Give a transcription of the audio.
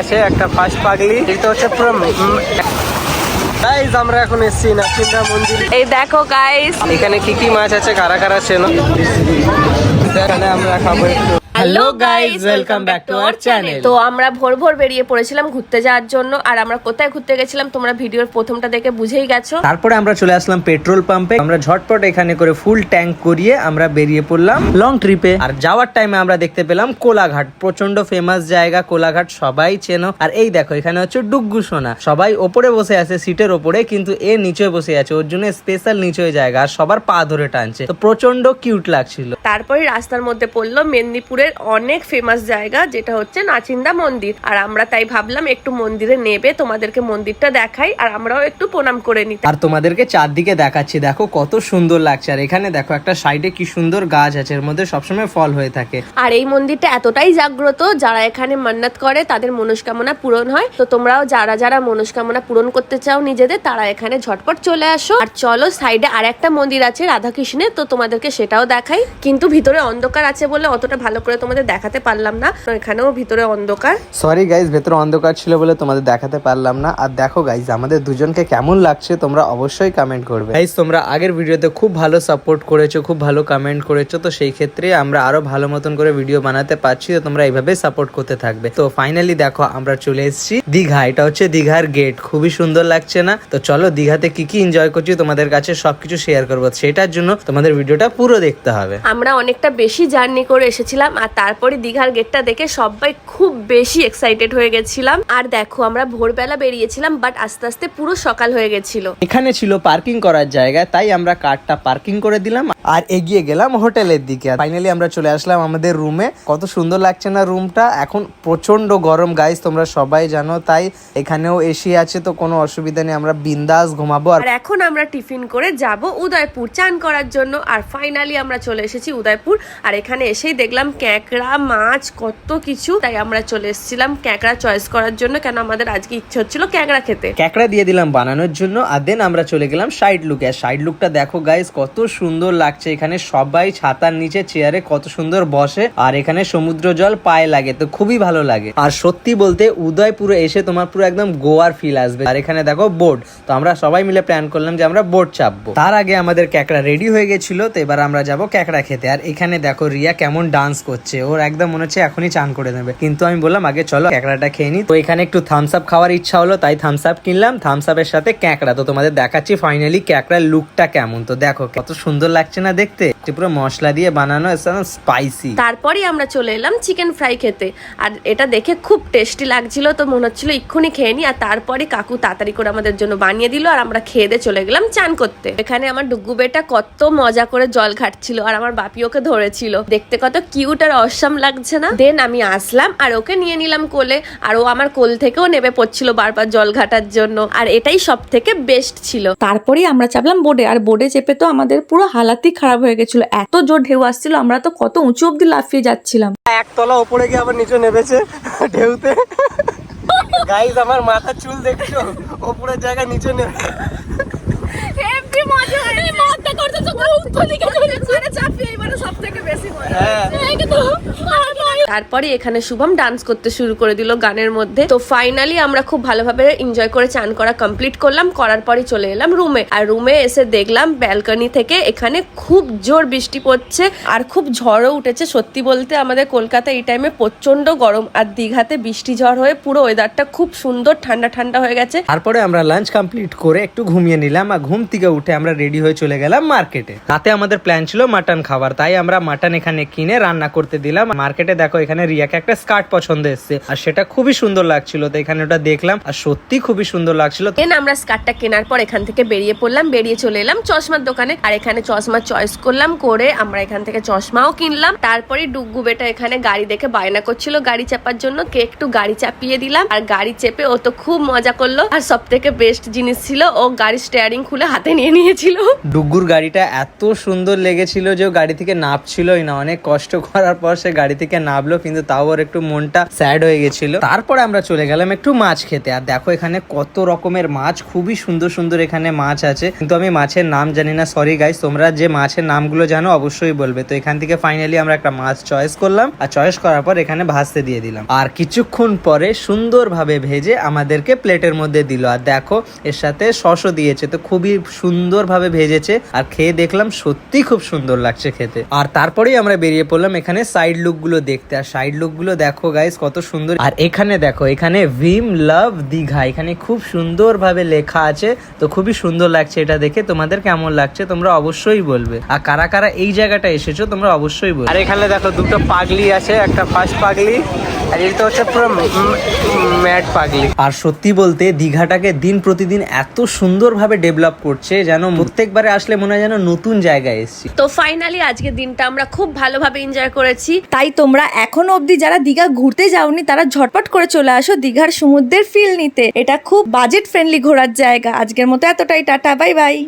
আছে একটা ফার্স্ট পাগলি। এটা হচ্ছে পুরো গাইস আমরা এখন এসেছি নাচিন্দা মন্দির। এই দেখো গাইস এখানে কি কি মাছ আছে কারা কারা চেনো? এখানে আমরা খাব একটু hello guys welcome back to our channel তো আমরা ভোর ভোর বেরিয়ে পড়েছিলাম ঘুরতে যাওয়ার জন্য আর আমরা কোথায় ঘুরতে গেছিলাম তোমরা ভিডিওর প্রথমটা দেখে বুঝেই গেছো। তারপরে আমরা চলে আসলাম পেট্রোল পাম্পে। আমরা ঝটপট এখানে করে ফুল ট্যাঙ্ক করিয়ে আমরা বেরিয়ে পড়লাম লং ট্রিপে। আর যাওয়ার টাইমে আমরা দেখতে পেলাম কোলাঘাট প্রচণ্ড ফেমাস জায়গা কোলাঘাট সবাই চেনো। আর এই দেখো এখানে হচ্ছে ডুগ্গু সোনা। সবাই ওপরে বসে আছে সিটের ওপরে কিন্তু এ নিচে বসে আছে। ওর জন্য স্পেশাল নিচে জায়গা আর সবার পা ধরে টানছে। তো প্রচণ্ড কিউট লাগছিল। তারপরে রাস্তার মধ্যে পড়ল মেদিনীপুরের অনেক ফেমাস জায়গা যেটা হচ্ছে নাচিন্দা মন্দির। আর আমরা তাই ভাবলাম একটু মন্দিরে নেবে তোমাদেরকে মন্দিরটা দেখাই আর আমরাও একটু প্রণাম করে নিতে। আর তোমাদেরকে চারদিকে দেখাচ্ছি দেখো কত সুন্দর লাগছে। আর এখানে দেখো একটা সাইডে কি সুন্দর গাছ আছে এর মধ্যে সবসময় ফল হয়ে থাকে। আর এই মন্দিরটা এতটাই জাগ্রত যারা এখানে মান্নাত করে তাদের মনস্কামনা পূরণ হয়। তো তোমরাও যারা যারা মনস্কামনা পূরণ করতে চাও নিজেদের তারা এখানে ঝটপট চলে আসো। আর চলো সাইডে আর একটা মন্দির আছে রাধাকৃষ্ণের তো তোমাদেরকে সেটাও দেখাই। কিন্তু ভিতরে অন্ধকার আছে বলে অতটা ভালো করে তোমাদের দেখাতে পারলাম না। এখানেও ভিতরে অন্ধকার। সরি গাইজ ভেতরে অন্ধকার ছিল বলে তোমাদের দেখাতে পারলাম না। আর দেখো গাইজ আমাদের দুজনকে কেমন লাগছে তোমরা অবশ্যই কমেন্ট করবে। গাইজ তোমরা আগের ভিডিওতে খুব ভালো সাপোর্ট করেছ খুব ভালো কমেন্ট করেছ তো সেই ক্ষেত্রে আমরা আরও ভালো মতন করে ভিডিও বানাতে পারছি তো তোমরা এইভাবে সাপোর্ট করতে থাকবে। তো ফাইনালি দেখো আমরা চলে এসেছি দীঘা। এটা হচ্ছে দীঘার গেট খুবই সুন্দর লাগছে না? তো চলো দীঘাতে কি কি এনজয় করছি তোমাদের কাছে সবকিছু শেয়ার করব। সেটার জন্য তোমাদের ভিডিওটা পুরো দেখতে হবে। আমরা অনেকটা বেশি জার্নি করে এসেছিলাম আর তারপরে দীঘার গেটটা দেখে সবাই খুব বেশি এক্সাইটেড হয়ে গেছিলাম। আর দেখো আমরা ভোরবেলা বেরিয়েছিলাম বাট আস্তে আস্তে পুরো সকাল হয়ে গেছিল। এখানে ছিল পার্কিং করার জায়গা তাই আমরা কারটা পার্কিং করে দিলাম আর এগিয়ে গেলাম হোটেলের দিকে। ফাইনালি আমরা চলে আসলাম আমাদের রুমে কত সুন্দর লাগছে না রুমটা এখন প্রচণ্ড গরম গাইস তোমরা সবাই জানো তাই এখানেও এসি আছে তো কোনো অসুবিধা নেই আমরা বিন্দাস ঘুমাবো। আর আর এখন আমরা টিফিন করে যাব উদয়পুর চান করার জন্য। আর ফাইনালি আমরা চলে এসেছি উদয়পুর। আর এখানে এসেই দেখলাম ক্যাঁকড়া, মাছ, কত কিছু। তাই আমরা চলে এসেছিলাম ক্যাঁকড়া চয়েস করার জন্য, কেন আমাদের আজকে ইচ্ছে হচ্ছিল ক্যাঁকড়া খেতে। ক্যাকড়া দিয়ে দিলাম বানানোর জন্য, আর দেন আমরা চলে গেলাম সাইড লুকে আর সাইড লুকটা দেখো গাইস কত সুন্দর লাগছে। এখানে সবাই ছাতার নিচে চেয়ারে কত সুন্দর বসে, আর এখানে সমুদ্র জল পায়ে লাগে, তো খুবই ভালো লাগে। আর সত্যি বলতে, উদয়পুরে এসে তোমার পুরো একদম গোয়ার ফিল আসবে। আর এখানে দেখো বোট তো আমরা সবাই মিলে প্ল্যান করলাম যে আমরা বোট চাপবো। তার আগে আমাদের ক্যাকড়া রেডি হয়ে গেছিল, তো এবার আমরা যাব ক্যাকড়া খেতে। আর এখানে দেখো রিয়া কেমন ডান্স করছে। ওর একদম মনে হচ্ছে এখনই চান করে দেবে কিন্তু আমি বললাম, আগে চলো, ক্যাকড়াটা খেয়ে নি। তো এখানে একটু থামস আপ খাওয়ার ইচ্ছা হলো, তাই থামস আপ কিনলাম। থামস আপের সাথে ক্যাকড়া। তো তোমাদের দেখাচ্ছি ফাইনালি ক্যাকড়ার লুকটা কেমন। তো দেখো, কত সুন্দর লাগছে না দেখতে? পুরো মশলা দিয়ে বানানো স্পাইসি তারপরেই আমরা চলে এলাম চিকেন ফ্রাই খেতে। আর এটা দেখে খুব টেস্টি লাগছিল, তো মনে হচ্ছিল এক্ষুনি খেয়ে নি। আর তারপরে কাকু তাড়াতাড়ি করে আমাদের জন্য বানিয়ে দিল, আর আমরা খেয়ে দিয়ে চলে গেলাম চান করতে। এখানে আমার ডুগু বেটা কত মজা করে জল ঘাটছিল আর আমার বাপি ওকে ধরেছিল। দেখতে কত কিউট আর অসাম লাগছে না? দেন আমি আসলাম আর ওকে নিয়ে নিলাম কোলে। আর ও আমার কোল থেকেও নেমে পড়ছিল বারবার জল ঘাটার জন্য। আর এটাই সব থেকে বেস্ট ছিল। তারপরেই আমরা চাপলাম বোর্ডে আর বোর্ডে চেপে তো আমাদের পুরো হালাতই খারাপ হয়ে গেছিল। এত জোর ঢেউ আসছিল আমরা তো কত উঁচু অব্দি লাফিয়ে যাচ্ছিলাম। একতলা উপরে গিয়ে আবার নিচে নেমেছে ঢেউতে। গাইজ আমার মাথার চুল দেখছ? ওপরের জায়গা নিচে নেমে। হ্যাঁ তারপরে এখানে শুভম ডান্স করতে শুরু করে দিল গানের মধ্যে। তো ফাইনালি আমরা খুব ভালোভাবে এনজয় করে চান করা কমপ্লিট করলাম, করার পরে চলে এলাম রুমে আর রুমে এসে দেখলাম ব্যালকনি থেকে এখানে খুব জোর বৃষ্টি পড়ছে আর খুব ঝড়ও উঠেছে। সত্যি বলতে আমাদের কলকাতা এই টাইমে প্রচণ্ড গরম আর দীঘাতে বৃষ্টি ঝড় হয়ে পুরো ওয়েদারটা খুব সুন্দর ঠান্ডা ঠান্ডা হয়ে গেছে। তারপরে আমরা লাঞ্চ কমপ্লিট করে একটু ঘুমিয়ে নিলাম আর ঘুম থেকে উঠে আমরা রেডি হয়ে চলে গেলাম মার্কেটে রাতে আমাদের প্ল্যান ছিল মাটন খাবার তাই আমরা মাটন এখানে কিনে রান্না করতে দিলাম। মার্কেটে দেখো এখানে রিয়াকে একটা স্কার্ট পছন্দ এসছে। আর সেটা খুবই সুন্দর লাগছিল তো এখানে ওটা দেখলাম আর সত্যি খুবই সুন্দর লাগছিল। দেন আমরা স্কার্টটা কেনার পর এখান থেকে বেরিয়ে পড়লাম বেরিয়ে চলে এলাম চশমার দোকানে। আর এখানে চশমা চয়েস করলাম করে আমরা এখান থেকে চশমাও কিনলাম। তারপরে ডুগু বেটা এখানে গাড়ি দেখে বায়না করছিল গাড়ি চাপার জন্য। কে একটু গাড়ি চাপিয়ে দিলাম আর গাড়ি চেপে ও তো খুব মজা করল। আর সব থেকে বেস্ট জিনিস ছিল ও গাড়ি স্টিয়ারিং খুলে হাতে নিয়ে নিয়েছিল। ডুগুর গাড়িটা এত সুন্দর লেগেছিল যে ও গাড়ি থেকে নাপছিলই না। অনেক কষ্ট করার পর সে গাড়ি থেকে নামলো ভাবলো, কিন্তু তাও ওর একটু মনটা স্যাড হয়ে গেছিল। তারপরে আমরা চলে গেলাম একটু মাছ খেতে। আর দেখো এখানে কত রকমের মাছ, খুবই সুন্দর সুন্দর এখানে মাছ আছে। কিন্তু আমি মাছের নাম জানি না সরি গাইস তোমরা যে মাছের নামগুলো জানো অবশ্যই বলবে। তো এখান থেকে ফাইনালি আমরা একটা মাছ চয়েস করলাম। আর চয়েস করার পর এখানে ভাজতে দিয়ে দিলাম। আর কিছুক্ষণ পরে সুন্দরভাবে ভেজে আমাদেরকে প্লেটের মধ্যে দিল। আর দেখো, এর সাথে সসও দিয়েছে। তো খুবই সুন্দরভাবে ভেজেছে। আর খেয়ে দেখলাম সত্যি খুব সুন্দর লাগছে খেতে। আর তারপরেই আমরা বেরিয়ে পড়লাম এখানে সাইড লুকগুলো দেখতে। আর সাইড লুকগুলো দেখো গাইস কত সুন্দর। আর এখানে দেখো এখানে ভিম লাভ দীঘা এখানে খুব সুন্দর ভাবে লেখা আছে। তো খুবই সুন্দর লাগছে এটা দেখে। তোমাদের কেমন লাগছে তোমরা অবশ্যই বলবে। আর কারা কারা এই জায়গাটা এসেছ তোমরা অবশ্যই বলবে। আর এখানে দেখো দুটো পাগলি আছে একটা ফার্স্ট পাগলি আর এটা হচ্ছে পুরো ম্যাট পাগলি। আর সত্যি বলতে দীঘাটাকে দিন প্রতিদিন এত সুন্দরভাবে ডেভেলপ করছে যেন প্রত্যেকবারে আসলে মনে হয় যেন নতুন জায়গায় এসেছি। তো ফাইনালি আজকে দিনটা আমরা খুব ভালোভাবে এনজয় করেছি। তাই তোমরা এখনও অবধি যারা দীঘা ঘুরতে যাওনি, তারা ঝটপট করে চলে আসো দীঘার সমুদ্রের ফিল নিতে। এটা খুব বাজেট ফ্রেন্ডলি ঘোরার জায়গা। আজকের মতো এতটাই, টাটা বাই বাই